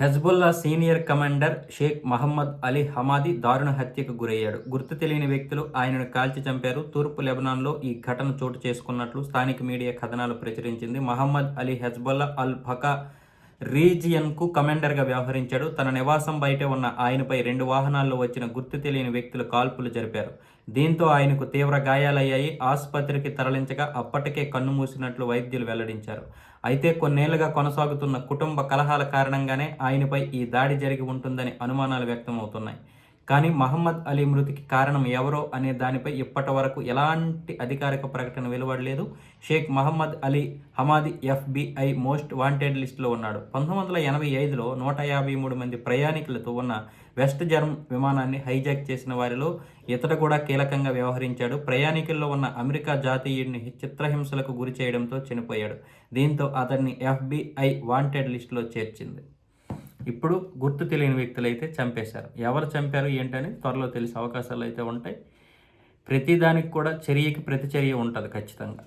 Hezbollah senior commander Sheikh Mohammed Ali Hamadi దారుణ హత్యకు గురయ్యాడు. గుర్తు తెలియని వ్యక్తులు ఆయనను కాల్చి చంపారు. తూర్పు లెబనాన్లో ఈ ఘటన చోటు చేసుకున్నట్లు స్థానిక మీడియా కథనాలు ప్రచురించింది. Mohammed Ali Hezbollah al Faka రీజియన్కు కమాండర్గా వ్యవహరించాడు. తన నివాసం బయటే ఉన్న ఆయనపై రెండు వాహనాల్లో వచ్చిన గుర్తు తెలియని వ్యక్తులు కాల్పులు జరిపారు. దీంతో ఆయనకు తీవ్ర గాయాలయ్యాయి. ఆసుపత్రికి తరలించగా అప్పటికే కన్ను మూసినట్లు వైద్యులు వెల్లడించారు. అయితే కొన్నేళ్ళుగా కొనసాగుతున్న కుటుంబ కలహాల కారణంగానే ఆయనపై ఈ దాడి జరిగి ఉంటుందని అనుమానాలు వ్యక్తమవుతున్నాయి. కానీ మహమ్మద్ అలీ మృతికి కారణం ఎవరో అనే దానిపై ఇప్పటి వరకు ఎలాంటి అధికారిక ప్రకటన వెలువడలేదు. Sheikh Mohammed Ali Hamadi FBI most wanted లిస్టులో ఉన్నాడు. పంతొమ్మిది వందల ఎనభై ఐదులో నూట యాభై మూడు మంది ప్రయాణికులతో ఉన్న వెస్ట్ జర్మ్ విమానాన్ని హైజాక్ చేసిన వారిలో ఇతడు కూడా కీలకంగా వ్యవహరించాడు. ప్రయాణికుల్లో ఉన్న అమెరికా జాతీయుడిని చిత్రహింసలకు గురి చేయడంతో చనిపోయాడు. దీంతో అతన్ని ఎఫ్బిఐ వాంటెడ్ లిస్టులో చేర్చింది. ఇప్పుడు గుర్తు తెలియని వ్యక్తులు అయితే చంపేశారు. ఎవరు చంపారు ఏంటని త్వరలో తెలిసే అవకాశాలు అయితే ఉంటాయి. ప్రతిదానికి కూడా చర్యకి ప్రతిచర్య ఉంటుంది ఖచ్చితంగా.